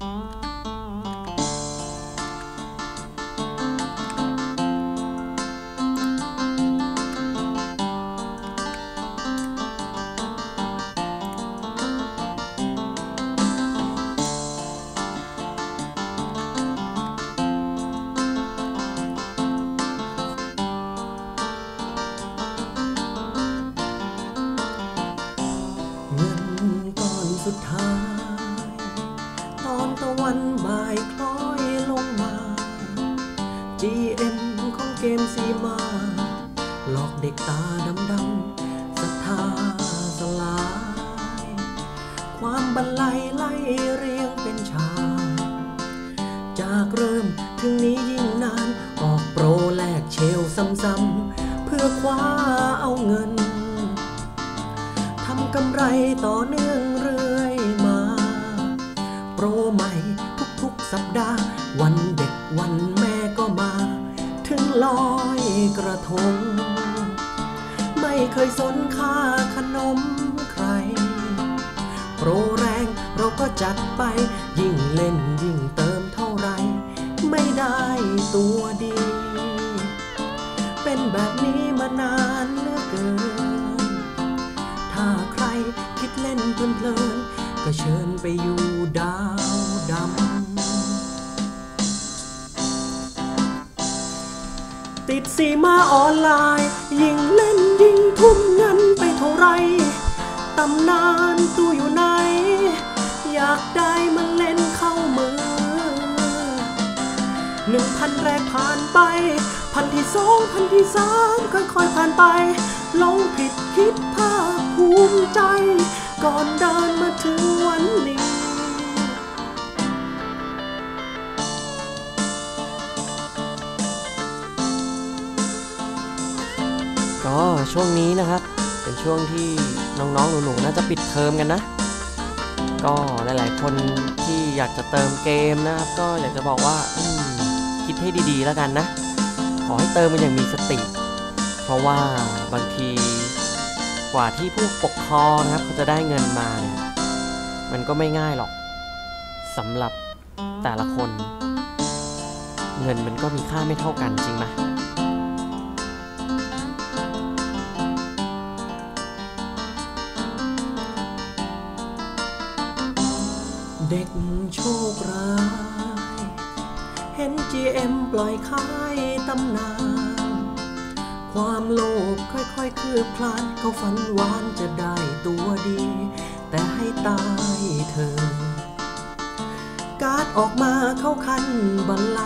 เงินก้อนสุดท้าย ถึงนี้ยิ่งนาน ออกโปรแลกเชลซ้ำๆ เพื่อคว้าเอาเงิน ทำกำไรต่อเนื่องเรื่อยมา โปรใหม่ทุกๆสัปดาห์ วันเด็กวันแม่ก็มา ถึงลอยกระทง ไม่เคยสนค่าขนมใคร โปรแรงเราก็จัดไปยิ่งเล่นยิ่งเติมเท่าไร ไม่ได้ตัวดี เป็นแบบนี้มานานเหลือเกิน ถ้าใครคิดเล่นเพลินๆก็เชิญไปอยู่ดาวดำ ติดสีมาออนไลน์ ยิ่งเล่นยิ่งทุ่มเงินไปเท่าไร ตำนานตัวอยู่ไหน อยากได้มัน ผ่านไป พันที่สองพันที่สามค่อยๆผ่านไปลองผิดคิดภาคภูมิใจ ก่อนเดินมาถึงวันนี้ก็ช่วงนี้นะครับ เป็นช่วงที่น้องๆหนูๆน่าจะปิดเทอมกันนะ ก็หลายๆคนที่อยากจะเติมเกมนะครับ ก็อยากจะบอกว่า คิดให้ดีๆ แล้วกันนะ ขอให้เติมมันอย่างมีสติ เพราะว่าบางทีกว่าที่ผู้ปกครองนะครับเขาจะได้เงินมาเนี่ยมันก็ไม่ง่ายหรอกสำหรับแต่ละคน เงินมันก็มีค่าไม่เท่ากันจริงไหมเด็กโชคร้าย เห็น GM ปล่อยขายตำนาน ความโลภค่อยๆคืบคลานเขาฝันหวานจะได้ตัวดี แต่ให้ตายเธอ การ์ดออกมาเข้าคันบันไล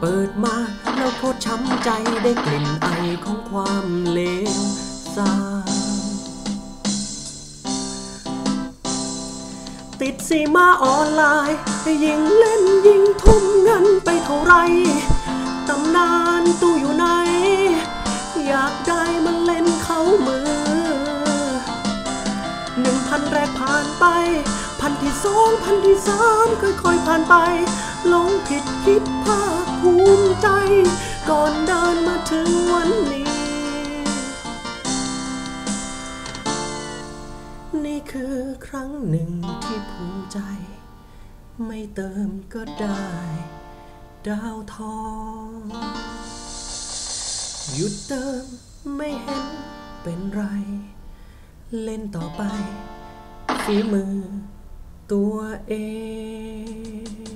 เปิดมาแล้วโคตรช้ำใจได้กลิ่นไอของความเลวทรา ติดสีมาออนไลน์ยิงเล่นยิงทุ่มเงินไปเท่าไรตำนานตู้อยู่ไหน อยากได้มันเล่นเข้ามือหนึ่งพันแรกผ่านไป พันที่สองพันที่สามค่อยๆผ่านไปลงผิดคิดภาคภูมิใจ ก่อนเดินมาถึงวันนี้ นี่คือครั้งหนึ่ง ใจ ไม่เติมก็ได้ ดาวทองหยุดเติมไม่เห็นเป็นไร เล่นต่อไปฝีมือตัวเอง